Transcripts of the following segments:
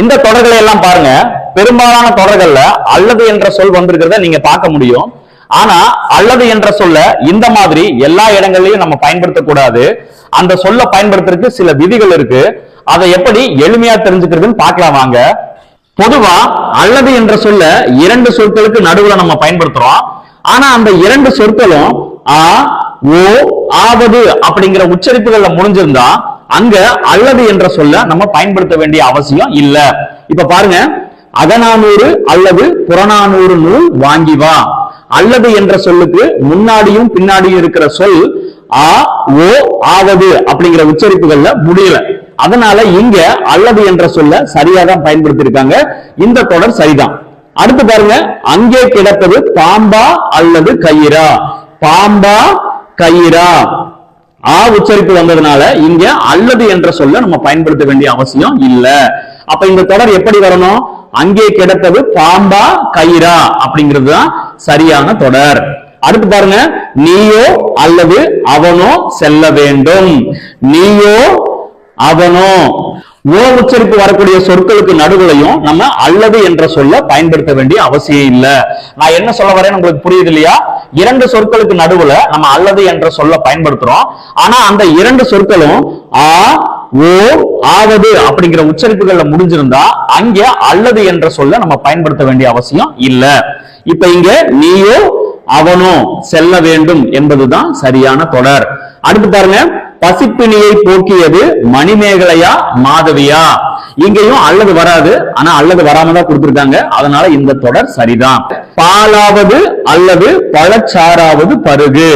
இந்த தொடர்களை எல்லாம் பாருங்க. பெரும்பாலான தொடர்கள்ல அல்லது என்ற சொல் வந்திருக்கிறத நீங்க பார்க்க முடியும். ஆனா அல்லது என்ற சொல்ல இந்த மாதிரி எல்லா இடங்கள்லயும் நம்ம பயன்படுத்தக்கூடாது அந்த சொல்ல பயன்படுத்துறதுக்கு சில விதிகள் இருக்கு. அதை எப்படி எளிமையா தெரிஞ்சுக்கிறதுன்னு பார்க்கலாம் வாங்க. பொதுவா அல்லது என்ற சொல்ல இரண்டு சொற்களுக்கு நடுவுல நம்ம பயன்படுத்துறோம். ஆனா அந்த இரண்டு சொற்களும் ஆ ஓ ஆவது அப்படிங்கிற உச்சரிப்புகள்ல முடிஞ்சிருந்தா அங்க அல்லது என்ற சொல்ல நம்ம பயன்படுத்த வேண்டிய அவசியம் இல்ல. இப்ப பாருங்க அகநானூறு அல்லது புறநானூறு நூல் வாங்கி வா. அல்லது என்ற சொல்லுக்கு முன்னாடியும் பின்னாடியும் இருக்கிற சொல் ஆ ஓ ஆவது அப்படிங்கிற உச்சரிப்புகள்ல முடியல. அதனால இங்க அல்லது என்ற சொல்ல சரியா தான் பயன்படுத்தியிருக்காங்க இந்த தொடர் சரிதான். அடுத்து பாருங்க அங்கே கிடப்பது பாம்பா அல்லது கயிறா? பாம்பா கயிறா. ஆ உச்சரிப்பு வந்ததுனால இங்க அல்லது என்ற சொல்ல நம்ம பயன்படுத்த வேண்டிய அவசியம் இல்ல. அப்ப இந்த தொடர் எப்படி வரணும்? அங்கே கிடப்பது பாம்பா கயிறா அப்படிங்கிறது தான் சரியான தொடர். அடுத்து பாருங்க நீயோ அல்லது அவனோ செல்ல வேண்டும். நீயோ அவனோ. ஓ உச்சரிப்பு வரக்கூடிய சொற்களுக்கு நடுவுலையும் நம்ம அல்லது என்ற சொல்ல பயன்படுத்த வேண்டிய அவசியம் இல்ல. நான் என்ன சொல்ல வரேன்னு உங்களுக்கு புரியுது இல்லையா? இரண்டு சொற்களுக்கு நடுவுல நம்ம அல்லது என்ற சொல்ல பயன்படுத்துறோம். ஆனா அந்த இரண்டு சொற்களும் ஆ ஓ ஆவது அப்படிங்கிற உச்சரிப்புகள்ல முடிஞ்சிருந்தா அங்க அல்லது என்ற சொல்ல நம்ம பயன்படுத்த வேண்டிய அவசியம் இல்ல. இப்ப இங்க நீயோ அவனோ செல்ல வேண்டும் என்பதுதான் சரியான தொடர். அடுத்து பாருங்க பசிப்பிணியை போக்கியது மணிமேகலையா மாதவியா? இங்கேயும் அல்லது வராது ஆனா அல்லது வராம தான் கொடுத்திருக்காங்க. அதனால இந்த தொடர் சரிதான். பாலாவது அல்லது பழச்சாராவது பருகு.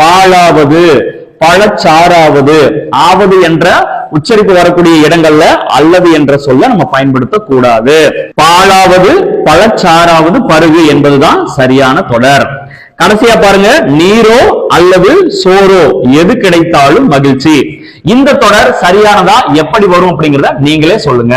பாலாவது பழச்சாராவது ஆவது என்ற உச்சரிப்பு வரக்கூடிய இடங்கள்ல அல்லது என்ற சொல்ல நம்ம பயன்படுத்த கூடாது பாலாவது பழச்சாராவது பருகு என்பதுதான் சரியான தொடர். கடைசியா பாருங்க நீரோ அல்லது சோறோ எது கிடைத்தாலும் மகிழ்ச்சி. இந்த தொடர் சரியானதா எப்படி வரும் அப்படிங்கறத நீங்களே சொல்லுங்க.